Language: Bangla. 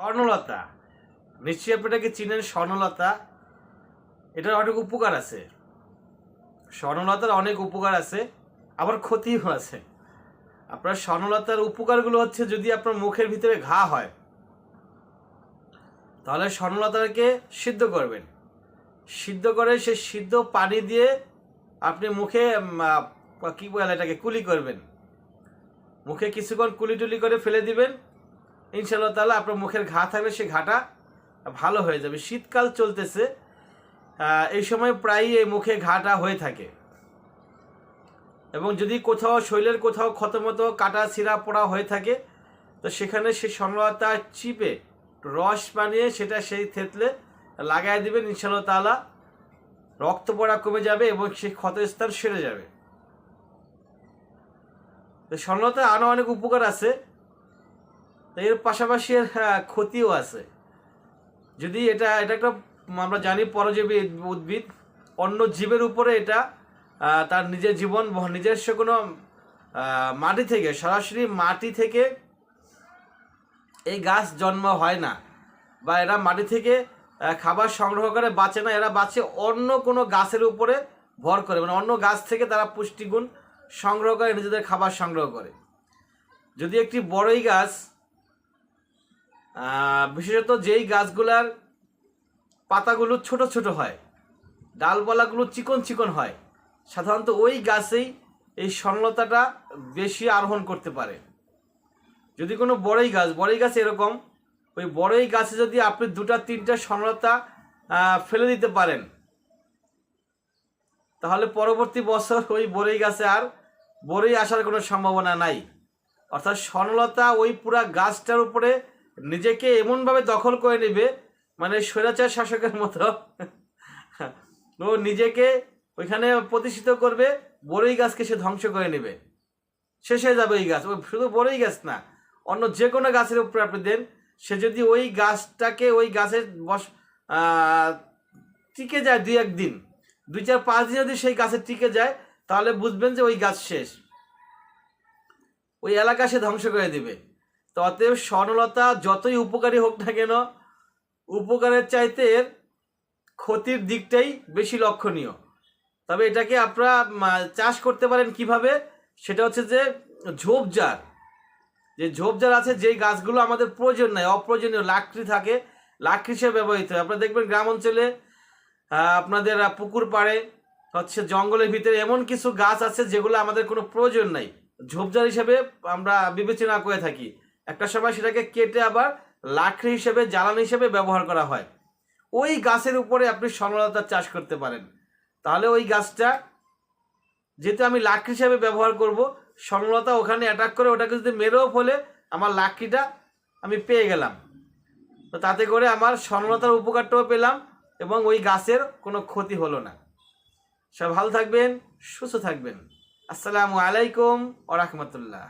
স্বর্ণলতা। নিশ্চয়ই আপনি এটাকে চিনেন স্বর্ণলতা? এটার অনেক উপকার আছে। স্বর্ণলতার অনেক উপকার আছে, আবার ক্ষতিও আছে। আপনার স্বর্ণলতার উপকারগুলো হচ্ছে যদি আপনার মুখের ভিতরে ঘা হয়, তাহলে স্বর্ণলতাকে সিদ্ধ করবেন। সিদ্ধ করে সে সিদ্ধ পানি দিয়ে আপনি মুখে কি বলে এটাকে, কুলি করবেন। মুখে কিছুক্ষণ কুলি টুলি করে ফেলে দিবেন ইনশাল্লাহ তাহলে আপনার মুখের ঘা থাকলে সেই ঘাটা ভালো হয়ে যাবে। শীতকাল চলতেছে এই সময় প্রায়ই এই মুখে ঘাটা হয়ে থাকে। এবং যদি কোথাও শরীরের কোথাও ক্ষতমতো, কাটা, ছিঁড়া পোড়া হয়ে থাকে, তো সেখানে সেই সরলতা চিপে রস বানিয়ে সেটা সেই থেতলে লাগাই দিবেন ইনশাল্লাহ তাআলা রক্ত পড়া কমে যাবে এবং সেই ক্ষতস্থান সেরে যাবে। তো সরলতা আরও অনেক উপকার আছে। তো এর পাশাপাশি এর হ্যাঁ, ক্ষতিও আছে। যদি এটা এটা একটা আমরা জানি পরজীবী উদ্ভিদ অন্য জীবের উপরে এটা তার নিজের জীবন নিজস্ব কোনো মাটি থেকে সরাসরি মাটি থেকে এই গাছ জন্ম হয় না। বা এরা মাটি থেকে খাবার সংগ্রহ করে বাঁচে না। এরা বাঁচে অন্য কোনো গাছের উপরে ভর করে। মানে অন্য গাছ থেকে তারা পুষ্টিগুণ সংগ্রহ করে নিজেদের খাবার সংগ্রহ করে। যদি একটি বড়ই গাছ বিশেষত যেই গাছগুলার পাতাগুলো ছোট ছোট হয়, ডালপালাগুলো চিকন চিকন হয়, সাধারণত ওই গাছেই এই সরলতাটা বেশি আরোহণ করতে পারে। যদি কোনো বড়ই গাছ বড়ই গাছ এরকম, ওই বড়ই গাছে যদি আপনি দুটা, তিনটা সরলতা ফেলে দিতে পারেন, তাহলে পরবর্তী বছর ওই বড়ই গাছে আর বড়ই আসার কোনো সম্ভাবনা নাই। অর্থাৎ স্বর্ণলতা ওই পুরা গাছটার উপরে নিজেকে এমনভাবে দখল করে নেবে মানে স্বৈরাচার শাসকের মতো। ও নিজেকে ওইখানে প্রতিষ্ঠিত করবে, বড়ই গাছকে সে ধ্বংস করে নেবে। শেষ হয়ে যাবে ওই গাছ। ওই শুধু বড়ই গাছ না, অন্য যে কোনো গাছের উপরে আপনি দেন, সে যদি ওই গাছটাকে ওই গাছের বস টিকে যায় দুই একদিন, দুই চার পাঁচ দিন যদি সেই গাছে টিকে যায়, তাহলে বুঝবেন যে ওই গাছ শেষ। ওই এলাকা সে ধ্বংস করে দিবে। তো অতএব স্বর্ণলতা যতই উপকারী হোক না কেন, উপকারের চাইতে ক্ষতির দিকটাই বেশি লক্ষণীয়। তবে এটাকে আপনারা চাষ করতে পারেন কীভাবে, সেটা হচ্ছে যে ঝোপঝাড় যে ঝোপঝাড় আছে, যেই গাছগুলো আমাদের প্রয়োজন নাই, অপ্রয়োজনীয়, লাকড়ি থাকে, লাকড়ি হিসেবে ব্যবহৃত হয়। আপনারা দেখবেন গ্রাম অঞ্চলে আপনাদের পুকুর পাড়ে, হচ্ছে জঙ্গলের ভিতরে এমন কিছু গাছ আছে যেগুলো আমাদের কোনো প্রয়োজন নাই। ঝোপঝাড় হিসেবে আমরা বিবেচনা করে থাকি। একটা সময় সেটাকে কেটে আবার লাকড়ি হিসেবে, জ্বালানি হিসেবে ব্যবহার করা হয়। ওই গাছের উপরে আপনি সরলতার চাষ করতে পারেন। তাহলে ওই গাছটা, যেহেতু আমি লাকড়ি হিসেবে ব্যবহার করব সরলতা ওখানে অ্যাটাক করে ওটাকে যদি মেরেও ফলে, আমার লাকড়িটা আমি পেয়ে গেলাম। তো তাতে করে আমার সরলতার উপকারটাও পেলাম এবং ওই গাছের কোনো ক্ষতি হলো না। সব ভালো থাকবেন, সুস্থ থাকবেন। আসসালামু আলাইকুম ওরহমতুল্লাহ